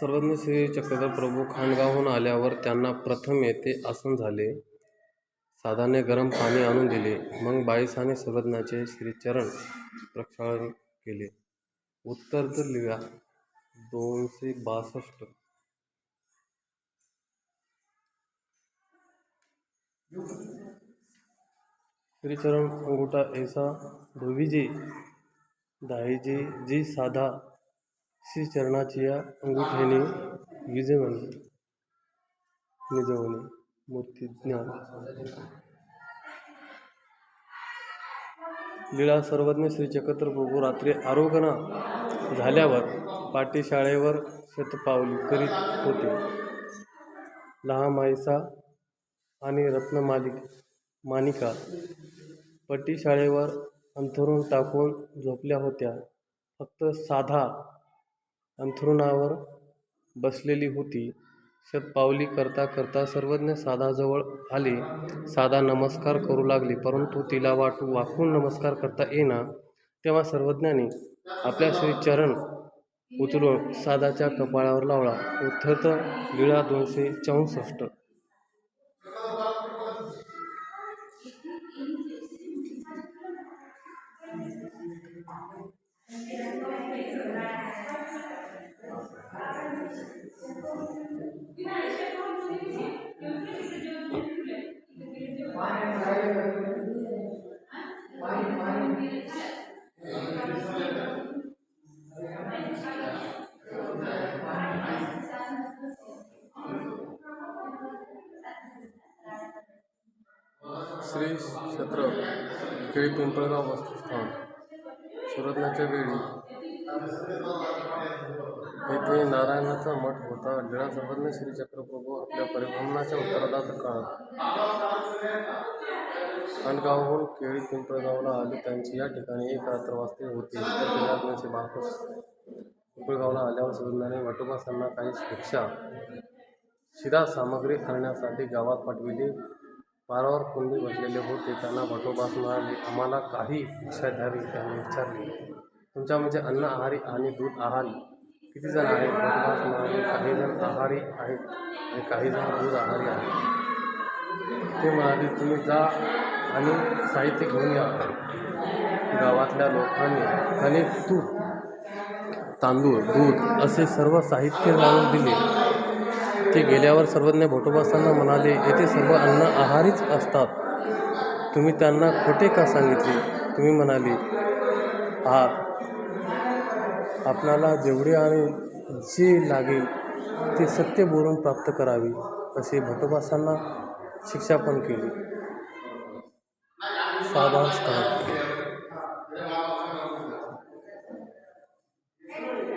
सर्वज्ञ श्री चक्रधर प्रभू खांडगावहून आल्यावर त्यांना प्रथम येथे आसन झाले. साधाने गरम पाणी आणून दिले. मग बाईसाने सर्वज्ञाचे श्रीचरण प्रक्षाळन केले. उत्तर लिहा. दोनशे बासष्ट. श्रीचरण अंगुठा ऐसा धोविजे दाहिजे जी साधा श्रीचरणाची या अंगुठ्याने विजवणे निजवणे मूर्ती ज्ञान लीळा सर्वज्ञ श्री चक्रधर प्रभू रात्री आरोगणा झाल्यावर पाटीशाळेवर शतपावली करीत होते. लहामाईसा आणि रत्नमालिक मानिका पट्टीशाळेवर अंथरून टाकून झोपल्या होत्या. फक्त साधा अंथरुणावर बसलेली होती. शतपावली करता करता सर्वज्ञ साधाजवळ आले. साधा नमस्कार करू लागले परंतु तिला वाटू वाकून नमस्कार करता येईना. तेव्हा सर्वज्ञाने आपल्या श्रीचरण उचलून साधाच्या कपाळावर लावला. उद्धत गिळा दोनशे चौसष्ट. श्री क्षेत्र केळी पिंपळगाव वस्तुस्थान. सुरतनाच्या वेळी येथे नारायणाचा मठ होता. लीळा सर्वज्ञ श्री चक्रप्रभू आपल्या परिभ्रमणाच्या उत्तरादात काळात खाणगावहून केळी पिंपळगावला आले. त्यांची या ठिकाणी एक रात्र वाचते होती तर दिनात बापस पिंपळगावला आल्यावर सुगंधाने वटोबासांना काही शिक्षा शिरा सामग्री आणण्यासाठी गावात पाठविले. पारावर कुंडी बसलेले होते. त्यांना वटोबास म्हणाले आम्हाला काही शिक्षा द्यावी त्यांनी विचारले. तुमच्या म्हणजे अन्न आहारी आणि दूध आहारी. किती जण आहेत? भटोबास म्हणाले काही जण आहारी आहेत आणि काही जण दूध आहारी आहेत. ते म्हणाले तुम्ही जा आणि साहित्य घेऊन या. गावातल्या लोकांनी कणिक तूप तांदूळ दूध असे सर्व साहित्य लावून दिले. ते गेल्यावर सर्वज्ञ भोटोबासांना म्हणाले येथे सर्व अन्न आहारीच असतात. तुम्ही त्यांना खोटे का सांगितले? तुम्ही म्हणाले आहात आपणाला जेवढे आणि जे लागेल ते सत्य बोलून प्राप्त करावे असे भटोबासांना शिक्षा पण केली. साधा स्थान